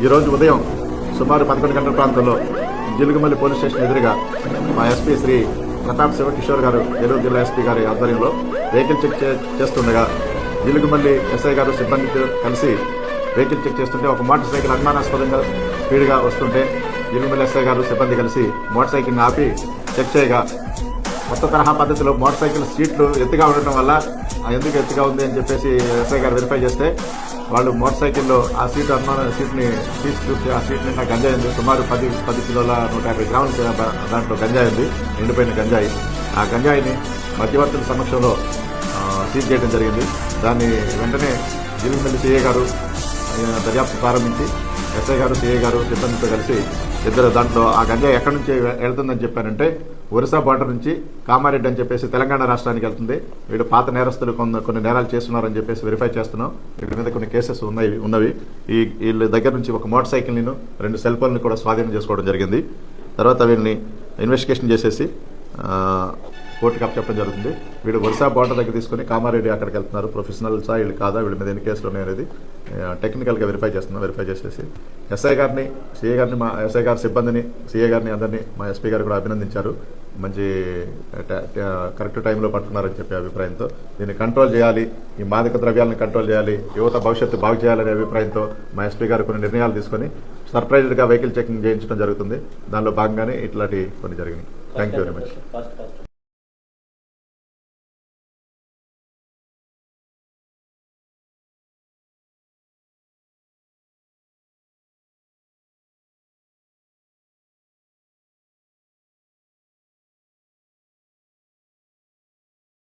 ఈరోజు ఉదయం సుమారు పదకొండు గంటల ప్రాంతంలో జిలుగుమల్లి పోలీస్ స్టేషన్ ఎదురుగా మా ఎస్పీ శ్రీ ప్రతాప్ శివకిషోర్ గారు ఏలూరు జిల్లా ఎస్పీ గారి ఆధ్వర్యంలో వెహికల్ చెక్ చే- చేస్తుండగా జిలుగుమల్లి ఎస్ఐ గారు సిబ్బందితో కలిసి వెహికల్ చెక్ చేస్తుంటే ఒక మోటార్ సైకిల్ అనుమానాస్పదంగా స్పీడ్గా వస్తుంటే జిలుగుమల్లి ఎస్ఐ గారు సిబ్బంది కలిసి మోటార్ సైకిల్ని ఆపి చెక్ చేయగా కొత్త తరహా పద్ధతిలో మోటార్ సైకిల్ సీట్లు ఎత్తుగా ఉండటం వల్ల ఎందుకు ఎత్తుగా ఉంది? అని చెప్పేసి ఎస్ఐ గారు వెరిఫై చేస్తే వాళ్ళు మోటార్ సైకిల్లో ఆ సీట్ అనుమాన సీట్ని తీసి చూస్తే ఆ సీట్ నిండా గంజాయి ఉంది సుమారు పది పది కిలోల నూట యాభై గ్రాముల దాంట్లో గంజాయి ఉంది ఎండిపోయిన గంజాయి. ఆ గంజాయిని మధ్యవర్తుల సమక్షంలో సీజ్ చేయడం జరిగింది. దాన్ని వెంటనే జిల్లుమల్లి సిఏ గారు దర్యాప్తు ప్రారంభించి ఎస్ఐ గారు సిఐ గారు సిబ్బందితో కలిసి ఇద్దరు దాంట్లో ఆ గంజాయి ఎక్కడి నుంచి వెళ్తుందని చెప్పారంటే ఒరిస్సా బార్డర్ నుంచి కామారెడ్డి అని చెప్పేసి తెలంగాణ రాష్ట్రానికి వెళ్తుంది. వీళ్ళు పాత నేరస్తులు కొన్ని కొన్ని నేరాలు చేస్తున్నారని చెప్పేసి వెరిఫై చేస్తున్నాం. వీటి మీద కొన్ని కేసెస్ ఉన్నాయి ఉన్నవి. ఈ వీళ్ళ దగ్గర నుంచి ఒక మోటార్ సైకిల్ని రెండు సెల్ ఫోన్లు కూడా స్వాధీనం చేసుకోవడం జరిగింది. తర్వాత వీళ్ళని ఇన్వెస్టిగేషన్ చేసేసి కోర్టుకి అప్పచెప్పడం జరుగుతుంది. వీడు ఒరిసా బార్డర్ దగ్గర తీసుకొని కామారెడ్డి అక్కడికి వెళ్తున్నారు. ప్రొఫెషనల్సా వీళ్ళు కాదా? వీళ్ళ మీద ఎన్ని కేసులు ఉన్నాయి అనేది టెక్నికల్గా వెరిఫై చేస్తున్నాం వెరిఫై చేసేసి. ఎస్ఐ గారిని సిఏ గారిని మా ఎస్ఐ గారి సిబ్బందిని సిఏ గారిని అందరినీ మా ఎస్పీ గారు కూడా అభినందించారు. మంచి కరెక్ట్ టైంలో పట్టుకున్నారని చెప్పే అభిప్రాయంతో. దీన్ని కంట్రోల్ చేయాలి. ఈ మాదక ద్రవ్యాలను కంట్రోల్ చేయాలి. యువత భవిష్యత్తు బాగు చేయాలనే అభిప్రాయంతో మా ఎస్పీ గారు కొన్ని నిర్ణయాలు తీసుకొని సర్ప్రైజ్డ్గా వెహికల్ చెకింగ్ చేయించడం జరుగుతుంది. దానిలో భాగంగానే ఇట్లాంటి కొన్ని జరిగినాయి. Thank you very much